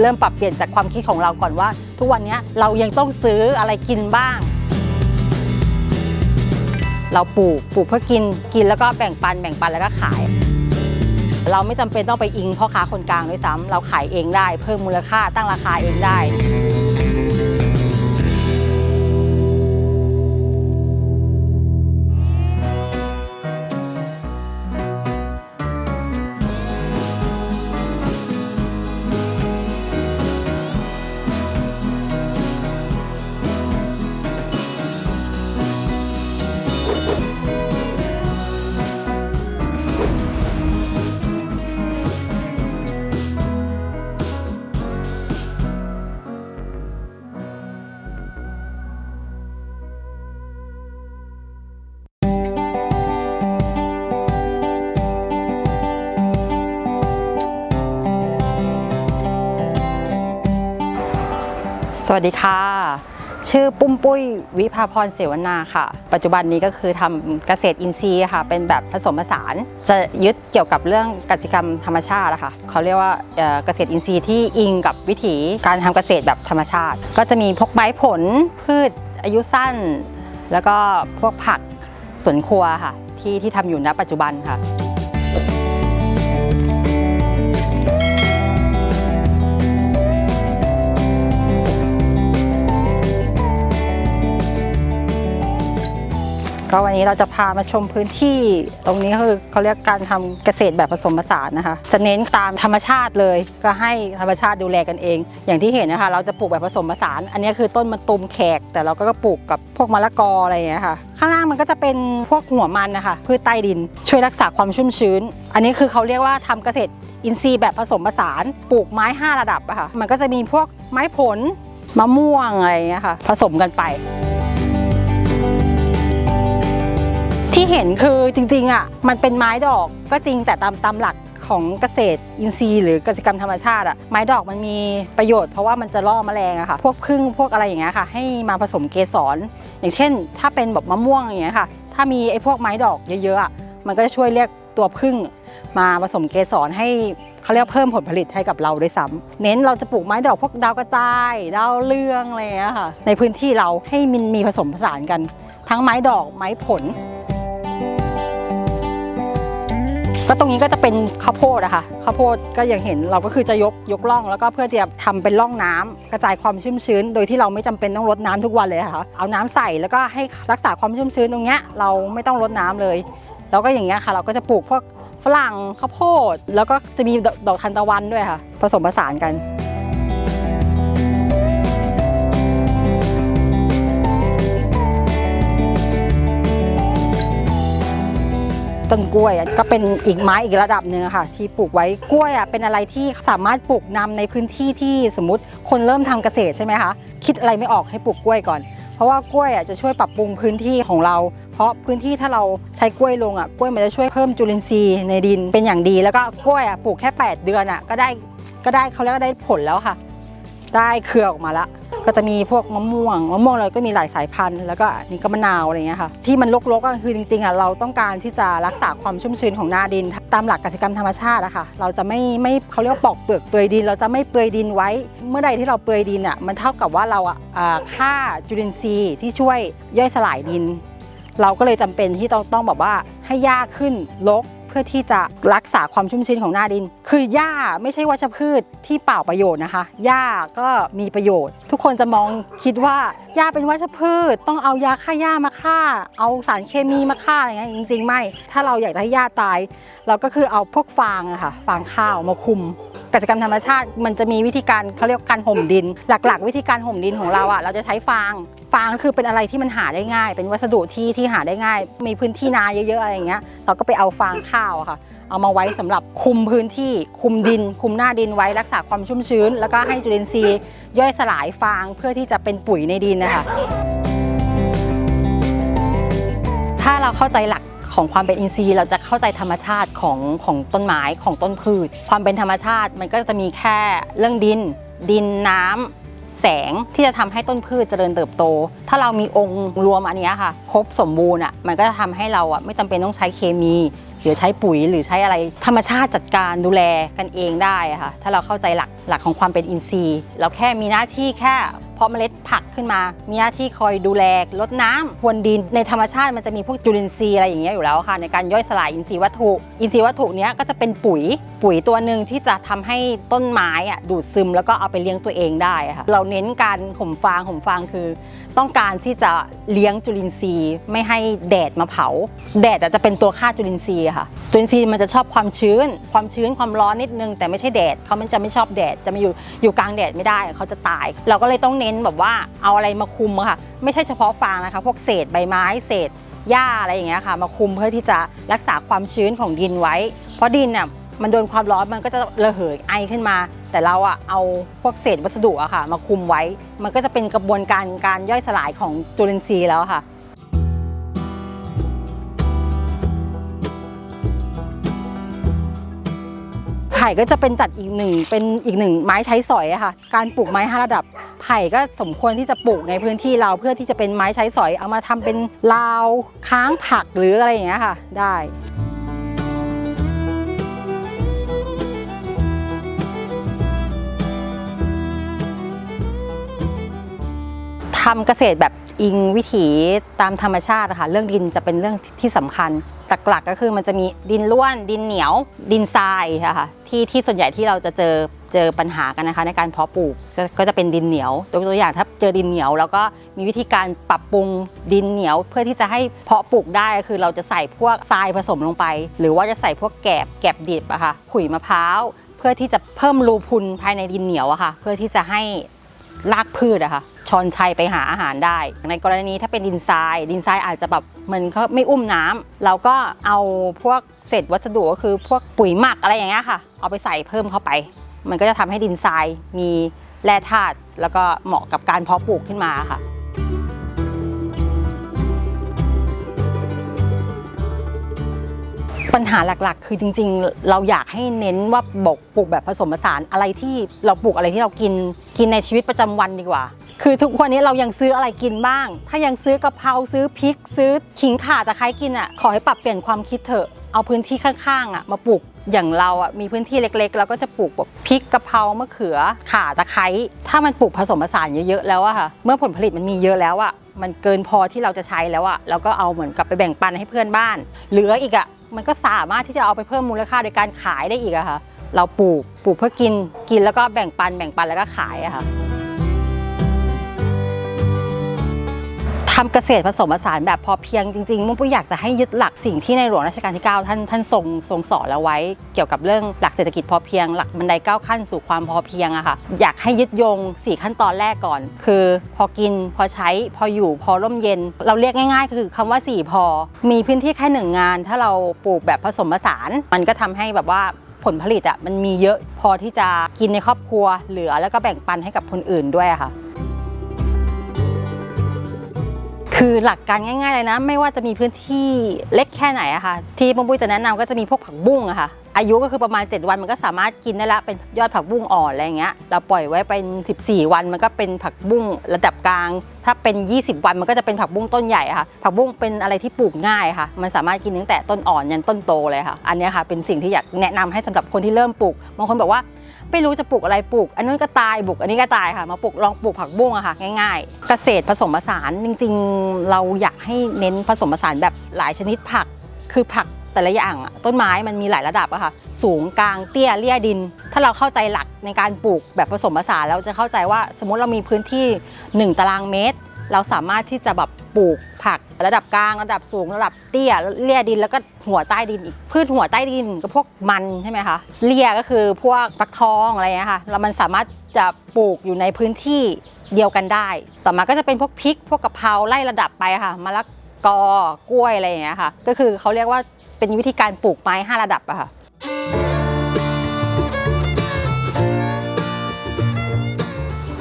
เริ่มปรับเปลี่ยนจากความคิดของเราก่อนว่า ทุกวันนี้เรายังต้องซื้ออะไรกินบ้าง เราปลูกปลูกเพื่อกินกินแล้วก็แบ่งปันแบ่งปันแล้วก็ขาย เราไม่จำเป็นต้องไปอิงพ่อค้าคนกลางด้วยซ้ำเราขายเองได้ เพิ่มมูลค่าตั้งราคาเองได้ สวัสดีค่ะ ชื่อปุ้มปุ้ยวิภาพรเสวนาค่ะ ปัจจุบันนี้ก็คือทำเกษตรอินทรีย์ค่ะ เป็นแบบผสมผสาน จะยึดเกี่ยวกับเรื่องกสิกรรมธรรมชาตินะคะเขาเรียกว่าเกษตรอินทรีย์ที่อิงกับวิถีการทำเกษตรแบบธรรมชาติ ก็จะมีพวกไม้ผลพืชอายุสั้น แล้วก็พวกผักสวนครัวค่ะ ที่ที่ทำอยู่ณปัจจุบันค่ะ นี้เราจะพามาชมพื้นที่ ตรงนี้คือเขาเรียกการทำเกษตรแบบผสมผสานนะคะ จะเน้นตามธรรมชาติเลย ก็ให้ธรรมชาติดูแลกันเอง อย่างที่เห็นนะคะ เราจะปลูกแบบผสมผสาน อันนี้คือต้นมะตูมแขก แต่เราก็ปลูกกับพวกมะละกออะไรอย่างเงี้ยค่ะ ข้างล่างมันก็จะเป็นพวกหัวมันนะคะพืชใต้ดิน ช่วยรักษาความชุ่มชื้น อันนี้คือเขาเรียกว่าทำเกษตรอินทรีย์แบบผสมผสานปลูกไม้ 5 ระดับอะค่ะ มันก็จะมีพวกไม้ผลมะม่วงอะไรอย่างเงี้ยค่ะ ผสมกันไป ที่เห็นคือจริงๆอะมันเป็นไม้ดอกก็จริงแต่ตามตามหลักของเกษตรอินทรีย์หรือเกษตรกรรมธรรมชาติอะไม้ดอกมันมีประโยชน์เพราะว่ามันจะล่อแมลงอะค่ะ พวกพึ่งพวกอะไรอย่างเงี้ยค่ะ ให้มาผสมเกสร อย่างเช่น ถ้าเป็นแบบมะม่วงอย่างเงี้ยค่ะ ถ้ามีไอ้พวกไม้ดอกเยอะๆอะมันก็จะช่วยเรียกตัวพึ่งมาผสมเกสรให้เขาเรียกเพิ่มผลผลิตให้กับเราด้วยซ้ำเน้นเราจะปลูกไม้ดอกพวกดาวกระจายดาวเรืองอะไรอย่างเงี้ยค่ะ ในพื้นที่เราให้มันมีผสมผสานกัน ทั้งไม้ดอกไม้ผล ก็ตรงนี้ก็จะเป็นข้าวโพดอะค่ะข้าวโพดก็อย่างเห็นเราก็คือจะยกยกร่อง แล้วก็เพื่อที่จะทำเป็นร่องน้ำกระจายความชุ่มชื้น โดยที่เราไม่จำเป็นต้องรดน้ำทุกวันเลยะค่ะเอาน้ำใส่แล้วก็ให้รักษาความชุ่มชื้นตรงเนี้ยเราไม่ต้องรดน้ำเลย แล้วก็อย่างเงี้ยค่ะ เราก็จะปลูกพวกฝรั่งข้าวโพด แล้วก็จะมีดอกทานตะวันด้วยค่ะ ผสมผสานกัน ต้นกล้วยก็เป็นอีกไม้อีกระดับหนึ่งอค่ะ ที่ปลูกไว้กล้วยอะเป็นอะไรที่สามารถปลูกนำในพื้นที่ที่สมมติคนเริ่มทำเกษตรใช่ไหมคะคิดอะไรไม่ออกให้ปลูกกล้วยก่อน เพราะว่ากล้วยอะจะช่วยปรับปรุงพื้นที่ของเรา เพราะพื้นที่ถ้าเราใช้กล้วยลงอะกล้วยมันจะช่วยเพิ่มจุลินทรีย์ในดินเป็นอย่างดี แล้วก็กล้วยอะปลูกแค่ 8 เดือนอะก็ได้ก็ได้เขาเรียกว่าได้ผลแล้วค่ะ ได้เครือออกมาละ ก็จะมีพวกมะม่วงมะม่วงเราก็มีหลายสายพันธุ์แล้วก็นี่ก็มะนาวอะไรเงี้ยค่ะที่มันรกๆก็คือจริงๆอะเราต้องการที่จะรักษาความชุ่มชื้นของหน้าดิน ตามหลักกสิกรรมธรรมชาติอะค่ะเราจะไม่ไม่เขาเรียกว่าปอกเปลือกเปลือยดิน เราจะไม่เปลือยดินไว้ เมื่อใดที่เราเปลือยดินอะมันเท่ากับว่าเราอะอ่าฆ่าจุลินทรีย์ที่ช่วยย่อยสลายดิน เราก็เลยจำเป็นที่ต้องต้องแบบว่าให้หญ้าขึ้นรก พื่อที่จะรักษาความชุ่มชื้นของหน้าดิน คือหญ้าไม่ใช่วัชพืชที่เปล่าประโยชน์นะคะหญ้าก็มีประโยชน์ ทุกคนจะมองคิดว่าหญ้าเป็นวัชพืช ต้องเอายาฆ่าหญ้ามาฆ่า เอาสารเคมีมาฆ่าอะไรเงี้ยจริง ๆ ไม่ ถ้าเราอยากให้หญ้าตาย เราก็คือเอาพวกฟางอะค่ะฟางข้าวมาคุม กสิกรรมธรรมชาติมันจะมีวิธีการเขาเรียกการห่มดิน หลักๆ วิธีการห่มดินของเราอะเราจะใช้ฟาง ฟางคือเป็นอะไรที่มันหาได้ง่าย เป็นวัสดุที่ที่หาได้ง่าย มีพื้นที่นาเยอะๆอะไรอย่างเงี้ยเราก็ไปเอาฟางข้าวค่ะ เอามาไว้สำหรับคุมพื้นที่ คุมดิน คุมหน้าดินไว้รักษาความชุ่มชื้น แล้วก็ให้จุลินทรีย์ย่อยสลายฟางเพื่อที่จะเป็นปุ๋ยในดินนะคะถ้าเราเข้าใจหลัก ของความเป็นอินทรีย์เราจะเข้าใจธรรมชาติของของต้นไม้ของต้นพืช ความเป็นธรรมชาติมันก็จะมีแค่เรื่องดิน ดินน้ำแสงที่จะทำให้ต้นพืชเจริญเติบโต ถ้าเรามีองค์รวมอันนี้ค่ะ ครบสมบูรณ์อะมันก็จะทำให้เราอะไม่จำเป็นต้องใช้เคมี หรือใช้ปุ๋ยหรือใช้อะไร ธรรมชาติจัดการดูแลกันเองได้ค่ะถ้าเราเข้าใจหลักหลักของความเป็นอินทรีย์ เราแค่มีหน้าที่แค่ เพาะเมล็ดผักขึ้นมา มีหน้าที่คอยดูแลลดน้ำพรวนดิน ในธรรมชาติมันจะมีพวกจุลินทรีย์อะไรอย่างเงี้ยอยู่แล้วค่ะ ในการย่อยสลายอินทรีย์วัตถุ อินทรีย์วัตถุเนี้ยก็จะเป็นปุ๋ย ปุ๋ยตัวหนึ่งที่จะทำให้ต้นไม้อะดูดซึมแล้วก็เอาไปเลี้ยงตัวเองได้ค่ะ เราเน้นการห่มฟางห่มฟางคือ ต้องการที่จะเลี้ยงจุลินทรีย์ ไม่ให้แดดมาเผา แดดอะจะเป็นตัวฆ่าจุลินทรีย์ค่ะ จุลินทรีย์มันจะชอบความชื้น ความชื้นความร้อนนิดนึง แต่ไม่ใช่แดดเขามันจะไม่ชอบแดดจะมาอยู่อยู่กลางแดดไม่ได้เขาจะตาย เราก็เลยต้องเน้นแบบว่าเอาอะไรมาคุมค่ะ ไม่ใช่เฉพาะฟางนะคะพวกเศษใบไม้เศษหญ้าอะไรอย่างเงี้ยค่ะ มาคุมเพื่อที่จะรักษาความชื้นของดินไว้ เพราะดินน่ะ มันโดนความร้อนมันก็จะระเหยไอขึ้นมา แต่เราอะเอาพวกเศษวัสดุอะค่ะ มาคุมไว้ มันก็จะเป็นกระบวนการการย่อยสลายของจุลินทรีย์แล้วค่ะไผ่ก็จะเป็นจัดอีกหนึ่งเป็นอีกหนึ่งไม้ใช้สอยอะค่ะ การปลูกไม้ห้าระดับไผ่ก็สมควรที่จะปลูกในพื้นที่เราเพื่อที่จะเป็นไม้ใช้สอย เอามาทำเป็นราวค้างผักหรืออะไรอย่างเงี้ยค่ะ ได้ ทำเกษตรแบบอิงวิถีตามธรรมชาติะค่ะเรื่องดินจะเป็นเรื่องที่สำคัญหลักๆก็คือมันจะมีดินร่วน ดินเหนียว ดินทรายะค่ะที่ที่ส่วนใหญ่ที่เราจะเจอเจอปัญหากันนะคะในการเพาะปลูกก็จะเป็นดินเหนียวตัวตัวอย่างถ้าเจอดินเหนียว แล้วก็มีวิธีการปรับปรุงดินเหนียว เพื่อที่จะให้เพาะปลูกได้คือเราจะใส่พวกทรายผสมลงไป หรือว่าจะใส่พวกแกบแกบดิบอะค่ะขุยมะพร้าวเพื่อที่จะเพิ่มรูพุนภายในดินเหนียวอะค่ะเพื่อที่จะให้รากพืชอะค่ะ ชอนชัยไปหาอาหารได้ ในกรณีถ้าเป็นดินทราย ดินทรายอาจจะแบบมันก็ไม่อุ้มน้ำเราก็เอาพวกเศษวัสดุก็คือพวกปุ๋ยหมักอะไรอย่างเงี้ยค่ะ เอาไปใส่เพิ่มเข้าไป มันก็จะทำให้ดินทรายมีแร่ธาตุแล้วก็เหมาะกับการเพาะปลูกขึ้นมาค่ะปัญหาหลักๆ คือจริงๆ เราอยากให้เน้นว่าบกปลูกแบบผสมผสานอะไรที่เราปลูกอะไรที่เรากินกินในชีวิตประจำวันดีกว่า คือทุกวันนี้เรายังซื้ออะไรกินบ้าง ถ้ายังซื้อกะเพราซื้อพริก ซื้อขิงข่าตะไคร้กินอะ ขอให้ปรับเปลี่ยนความคิดเถอะ เอาพื้นที่ข้างๆอะมาปลูกอย่างเราอะมีพื้นที่เล็กๆเราก็จะปลูกแบบพริกกะเพรามะเขือข่าตะไคร้ถ้ามันปลูกผสมผสานเยอะๆแล้วอะค่ะ เมื่อผลผลิตมันมีเยอะแล้วอะมันเกินพอที่เราจะใช้แล้วอะเราก็เอาเหมือนกับไปแบ่งปันให้เพื่อนบ้าน เหลืออีกอะมันก็สามารถที่จะเอาไปเพิ่มมูลค่าโดยการขายได้อีกอะค่ะ เราปลูกปลูกเพื่อกินกินแล้วก็แบ่งปันแบ่งปันแล้วก็ขายอะค่ะ ทำเกษตรผสมผสานแบบพอเพียงจริงๆมุ่งปุ้ยอยากจะให้ยึดหลักสิ่งที่ในหลวงรัชกาลที่ 9 ท่านท่านทรงทรงสอนเราไว้ เกี่ยวกับเรื่องหลักเศรษฐกิจพอเพียง หลักบันไดก้าขั้นสู่ความพอเพียงอะค่ะอยากให้ยึดโยง 4 ขั้นตอนแรกก่อน คือพอกินพอใช้พออยู่พอร่มเย็น เราเรียกง่าย ๆ คือคำว่า 4 พอ มีพื้นที่แค่หนึ่งงาน ถ้าเราปลูกแบบผสมผสาน มันก็ทำให้แบบว่าผลผลิตอะมันมีเยอะพอที่จะกินในครอบครัวเหลือแล้วก็แบ่งปันให้กับคนอื่นด้วยค่ะ คือหลักการง่ายๆเลยนะ ไม่ว่าจะมีพื้นที่เล็กแค่ไหนอะค่ะ ที่ปุ้มปุ้ยจะแนะนำก็จะมีพวกผักบุ้งอะค่ะ อายุก็คือประมาณ 7 วันมันก็สามารถกินได้ละเป็นยอดผักบุ้งอ่อนอะไรอย่างเงี้ยเราปล่อยไว้เป็น 14 วันมันก็เป็นผักบุ้งระดับกลาง ถ้าเป็น 20 วันมันก็จะเป็นผักบุ้งต้นใหญ่อะค่ะ ผักบุ้งเป็นอะไรที่ปลูกง่ายค่ะ มันสามารถกินตั้งแต่ต้นอ่อนยันต้นโตเลยค่ะ อันนี้ค่ะเป็นสิ่งที่อยากแนะนำให้สำหรับคนที่เริ่มปลูกบางคนบอกว่า ไม่รู้จะปลูกอะไรปลูก อันนู้นก็ตายปลูกอันนี้ก็ตายค่ะ มาปลูกลองปลูกผักบุ้งอะค่ะ ง่ายๆ เกษตรผสมผสานจริงๆ เราอยากให้เน้นผสมผสานแบบหลายชนิดผัก คือผักแต่ละอย่างต้นไม้มันมีหลายระดับอะค่ะ สูงกลางเตี้ยเลี่ยดิน ถ้าเราเข้าใจหลักในการปลูกแบบผสมผสานแล้วจะเข้าใจว่าสมมติเรามีพื้นที่ 1 ตารางเมตร เราสามารถที่จะแบบปลูกผักระดับกลางระดับสูงระดับเตี้ยเลี่ยดินแล้วก็หัวใต้ดินอีกพืชหัวใต้ดินก็พวกมันใช่ไหมคะเลี่ยก็คือพวกฟักทองอะไรเงี้ยค่ะแล้วมันสามารถจะปลูกอยู่ในพื้นที่เดียวกันได้ ต่อมาก็จะเป็นพวกพริก พวกกะเพราไล่ระดับไปค่ะมะละกอกล้วยอะไรอย่างเงี้ยค่ะ ก็คือเขาเรียกว่าเป็นวิธีการปลูกไม้ห้าระดับอะค่ะ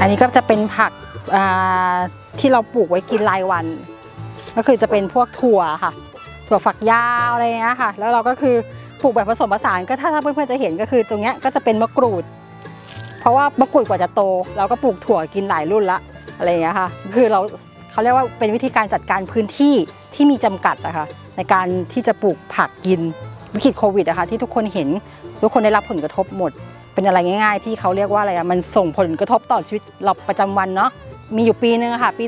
อันนี้ก็จะเป็นผักอ่า ที่เราปลูกไว้กินรายวัน ก็คือจะเป็นพวกถั่วค่ะ ถั่วฝักยาวอะไรเงี้ยค่ะ แล้วเราก็คือปลูกแบบผสมผสานก็ถ้าเพื่อนๆจะเห็นก็คือตรงเนี้ยก็จะเป็นมะกรูด เพราะว่ามะกรูดกว่าจะโต เราก็ปลูกถั่วกินหลายรุ่นละอะไรเงี้ยค่ะ คือเราเขาเรียกว่าเป็นวิธีการจัดการพื้นที่ที่มีจำกัดอะคะในการที่จะปลูกผักกินวิกฤตโควิดอะคะที่ทุกคนเห็นทุกคนได้รับผลกระทบหมด เป็นอะไรง่าย ๆ ที่เขาเรียกว่าอะไรอะมันส่งผลกระทบต่อชีวิตเราประจำวันเนาะ มีอยู่ปีนึงค่ะปี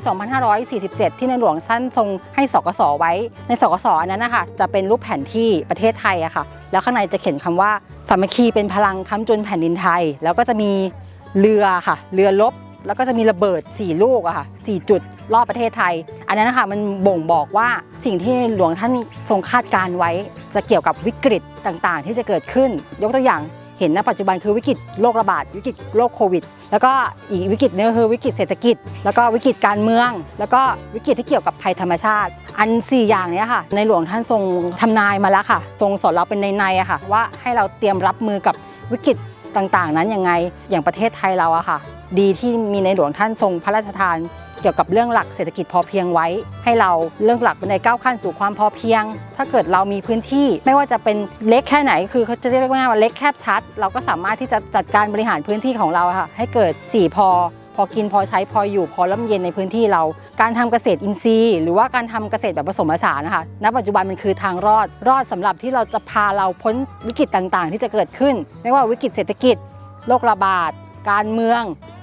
2547 ที่ในหลวงท่านทรงให้สกสไว้ ในสกสอันนั้นนะคะจะเป็นรูปแผนที่ประเทศไทยอะค่ะ แล้วข้างในจะเขียนคำว่าสามัคคีเป็นพลังค้ำจุนแผ่นดินไทย แล้วก็จะมีเรือค่ะ เรือรบแล้วก็จะมีระเบิด 4 ลูกอะค่ะ4จุดรอบประเทศไทย อันนั้นนะคะมันบ่งบอกว่าสิ่งที่หลวงท่านทรงคาดการไว้ จะเกี่ยวกับวิกฤตต่างๆ ที่จะเกิดขึ้น ยกตัวอย่าง เห็นณปัจจุบันคือวิกฤตโรคระบาด วิกฤตโรคโควิด แล้วก็อีกวิกฤตหนึงคือวิกฤตเศรษฐกิจ แล้วก็วิกฤตการเมือง แล้วก็วิกฤตที่เกี่ยวกับภัยธรรมชาติ อัน 4 อย่างนี้ค่ะ ในหลวงท่านทรงทำนายมาแล้วค่ะ ทรงสอนเราเป็นในในอะค่ะ ว่าให้เราเตรียมรับมือกับวิกฤตต่างๆ นั้นยังไงอย่างประเทศไทยเราอะค่ะ ดีที่มีในหลวงท่านทรงพระราชทาน เกี่ยวกับเรื่องหลักเศรษฐกิจพอเพียงไว้ ให้เราเรื่องหลักในก้าวขั้นสู่ความพอเพียง ถ้าเกิดเรามีพื้นที่ ไม่ว่าจะเป็นเล็กแค่ไหน คือเขาจะเรียกว่าว่าเล็กแคบชัด เราก็สามารถที่จะจัดการบริหารพื้นที่ของเราค่ะให้เกิด 4 พอพอกินพอใช้พออยู่พอร่มเย็นในพื้นที่เรา การทำเกษตรอินทรีย์ หรือว่าการทำเกษตรแบบผสมผสานนะคะณปัจจุบันมันคือทางรอด รอดสำหรับที่เราจะพาเราพ้นวิกฤตต่างๆ ที่จะเกิดขึ้น ไม่ว่าวิกฤตเศรษฐกิจโรคระบาด การเมือง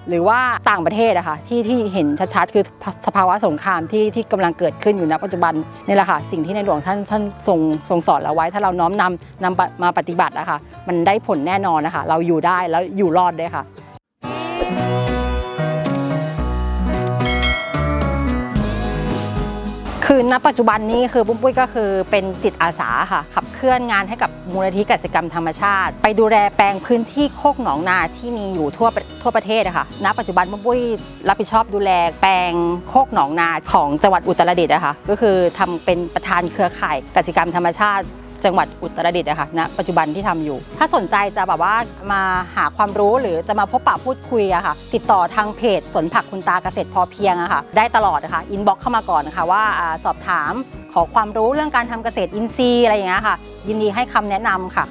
หรือว่าต่างประเทศอะค่ะที่ที่เห็นชัดๆ คือสภาวะสงครามที่ที่กำลังเกิดขึ้นอยู่ณปัจจุบันนี่แหละค่ะ สิ่งที่ในหลวงท่านท่านทรงทรงสอนเราไว้ ถ้าเราน้อมนำนำมาปฏิบัติอะค่ะมันได้ผลแน่นอนนะคะ เราอยู่ได้แล้วอยู่รอดด้วยค่ะ คือณปัจจุบันนี้คือปุ้มปุ้ยก็คือเป็นจิตอาสาค่ะ ขับเคลื่อนงานให้กับมูลนิธิกสิกรรมธรรมชาติ ไปดูแลแปลงพื้นที่โคกหนองนาที่มีอยู่ทั่วทั่วประเทศะค่ะณปัจจุบันปุ้มปุ้ยรับผิดชอบดูแลแปลงโคกหนองนาของจังหวัดอุตรดิตถ์นะคะก็คือทำเป็นประธานเครือข่ายกสิกรรมธรรมชาติ จังหวัดอุตรดิตถ์อะค่ะณปัจจุบันที่ทำอยู่ ถ้าสนใจจะแบบว่ามาหาความรู้หรือจะมาพบปะพูดคุยอะค่ะ ติดต่อทางเพจสวนผักคุณตาเกษตรพอเพียงอะค่ะ ได้ตลอดนะคะอินบ็อกเข้ามาก่อนนะคะว่าสอบถามขอความรู้เรื่องการทำเกษตรอินทรีย์อะไรอย่างเงี้ยค่ะ ยินดีให้คำแนะนำค่ะ